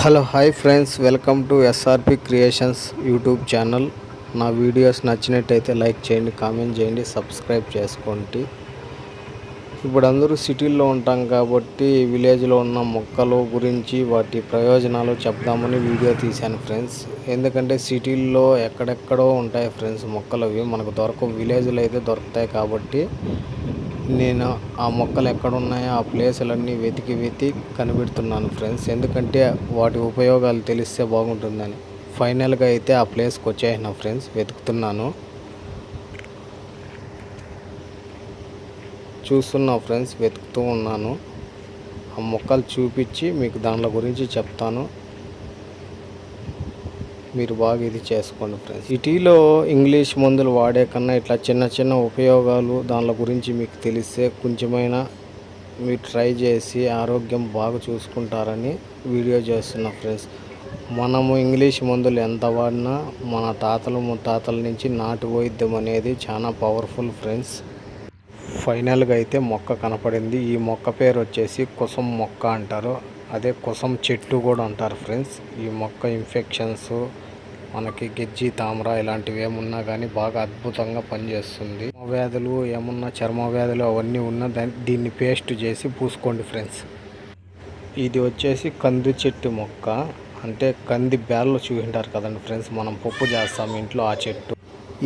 Hello hi friends. Welcome to S R P creations YouTube channel. నా videos నచ్చినట్టయితే like చేయండి comment చేయండి subscribe చేసుకోండి. ఇప్పుడు అందరూ సిటీల్లో ఉంటాం కాబట్టి విలేజ్లో ఉన్న మొక్కలు గురించి వాటి ప్రయోజనాలు చెప్దామని వీడియో తీశాను ఫ్రెండ్స్. ఎందుకంటే సిటీల్లో ఎక్కడెక్కడో ఉంటాయి ఫ్రెండ్స్ మొక్కలు అవి. మనకు దొరకవు. విలేజ్లో అయితే దొరుకుతాయి కాబట్టి నేను ఆ మొక్కలు ఎక్కడ ఉన్నాయో ఆ ప్లేసులన్నీ వెతికి వెతికి కనిపెడుతున్నాను ఫ్రెండ్స్. ఎందుకంటే వాటి ఉపయోగాలు తెలిస్తే బాగుంటుందని. ఫైనల్గా అయితే ఆ ప్లేస్కి వచ్చేసిన ఫ్రెండ్స్ వెతుకుతున్నాను. చూస్తున్నా ఫ్రెండ్స్ వెతుకుతూ ఉన్నాను. ఆ మొక్కలు చూపించి మీకు దానిల గురించి చెప్తాను. మీరు బాగా ఇది చేసుకోండి ఫ్రెండ్స్ సిటీలో ఇంగ్లీష్ మందులు వాడే కన్నా ఇట్లా చిన్న చిన్న ఉపయోగాలు దాని గురించి మీకు తెలిస్తే కొంచెమైనా మీరు ట్రై చేసి ఆరోగ్యం బాగా చూసుకుంటారని వీడియో చేస్తున్నా ఫ్రెండ్స్ మనము ఇంగ్లీష్ మందులు ఎంత వాడినా మన తాతలు ముత్తాతల నుంచి నాటు వైద్యం అనేది చాలా పవర్ఫుల్ ఫ్రెండ్స్ ఫైనల్గా అయితే మొక్క కనపడింది. ఈ మొక్క పేరు వచ్చేసి కుసం మొక్క అంటారు. అదే కుసం చెట్టు కూడా అంటారు ఫ్రెండ్స్ ఈ మొక్క ఇన్ఫెక్షన్స్ మనకి గెజ్జి తామర ఇలాంటివి ఏమున్నా కానీ బాగా అద్భుతంగా పనిచేస్తుంది. వ్యాధులు ఏమున్నా చర్మ వ్యాధులు అవన్నీ ఉన్నా దాన్ని దీన్ని పేస్ట్ చేసి పూసుకోండి ఫ్రెండ్స్. ఇది వచ్చేసి కంది చెట్టు మొక్క. అంటే కంది బ్యాళ్ళు చూపింటారు కదండి ఫ్రెండ్స్ మనం పప్పు చేస్తాం ఇంట్లో ఆ చెట్టు.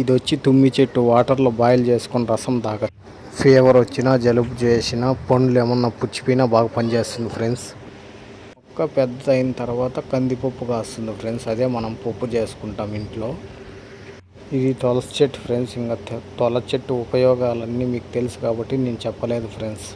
ఇది వచ్చి తుమ్మి చెట్టు వాటర్లో బాయిల్ చేసుకొని రసం తాగ ఫీవర్ వచ్చినా జలుబు చేసినా పండ్లు ఏమన్నా పుచ్చిపోయినా బాగా పనిచేస్తుంది ఫ్రెండ్స్. మొక్క పెద్ద అయిన తర్వాత కందిపప్పు కాస్తుంది ఫ్రెండ్స్. అదే మనం పప్పు చేసుకుంటాం ఇంట్లో. ఇది తులసి చెట్టు ఫ్రెండ్స్. ఇంకా తులసి చెట్టు ఉపయోగాలన్నీ మీకు తెలుసు కాబట్టి నేను చెప్పలేదు ఫ్రెండ్స్.